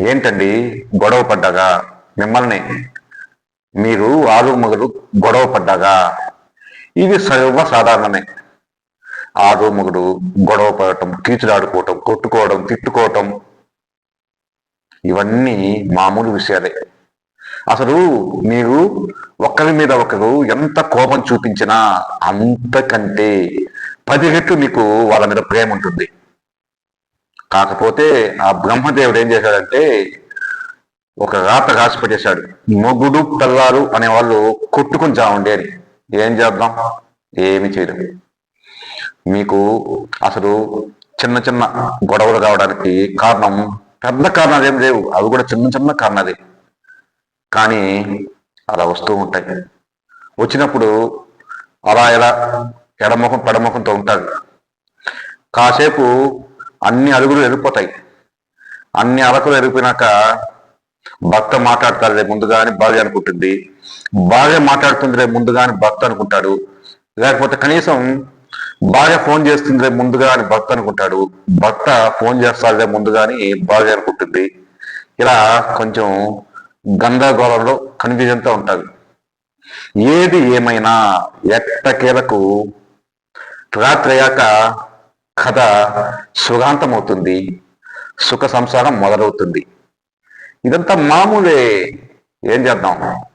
ఏంటండి గొడవ పడ్డాగా? మిమ్మల్ని. మీరు ఆరు మగలు గొడవ పడ్డాగా? ఇది సర్వ సాధారణమే. ఆరు మగుడు గొడవ పడటం కీచులాడుకోవటం కొట్టుకోవడం తిట్టుకోవటం. ఇవన్నీ మామూలు విషయాలే. అసలు మీరు ఒకరి మీద ఒకరు ఎంత కోపం చూపించినా అంతకంటే పది రెట్లు మీకు వాళ్ళ మీద ప్రేమ ఉంటుంది. కాకపోతే ఆ బ్రహ్మదేవుడు ఏం చేశాడంటే ఒక రాత రాసి పెట్టేశాడు. మొగుడు పిల్లారు అనే వాళ్ళు కొట్టుకుని చావండి అని ఏం చేద్దాం? ఏమి చేయలేం. మీకు అసలు చిన్న చిన్న గొడవలు కావడానికి కారణం పెద్ద కారణాలు ఏం లేవు. అవి కూడా చిన్న చిన్న కారణాలే. కానీ అలా వస్తూ ఉంటాయి. వచ్చినప్పుడు అలా ఎలా ఎడముఖం పెడముఖంతో ఉంటారు. కాసేపు అన్ని అడుగులు ఎరిగిపోతాయి అన్ని అరకులు ఎరిగిపోయినాక భర్త మాట్లాడతారులే ముందుగా అని భార్య అనుకుంటుంది. భార్య మాట్లాడుతుందిలే ముందుగా అని భర్త అనుకుంటాడు. లేకపోతే కనీసం భార్య ఫోన్ చేస్తుందిలే ముందుగా అని భర్త అనుకుంటాడు. భర్త ఫోన్ చేస్తాడులే ముందుగా అని భార్య అనుకుంటుంది. ఇలా కొంచెం గందరగోళంలో కన్ఫ్యూజన్తో ఉంటుంది ఏది ఏమైనా ఎట్టకేలకు రాత్రి అయ్యాక కథ సుఖాంతమవుతుంది సుఖ సంసారం మొదలవుతుంది. ఇదంతా మామూలే. ఏం చేద్దాం?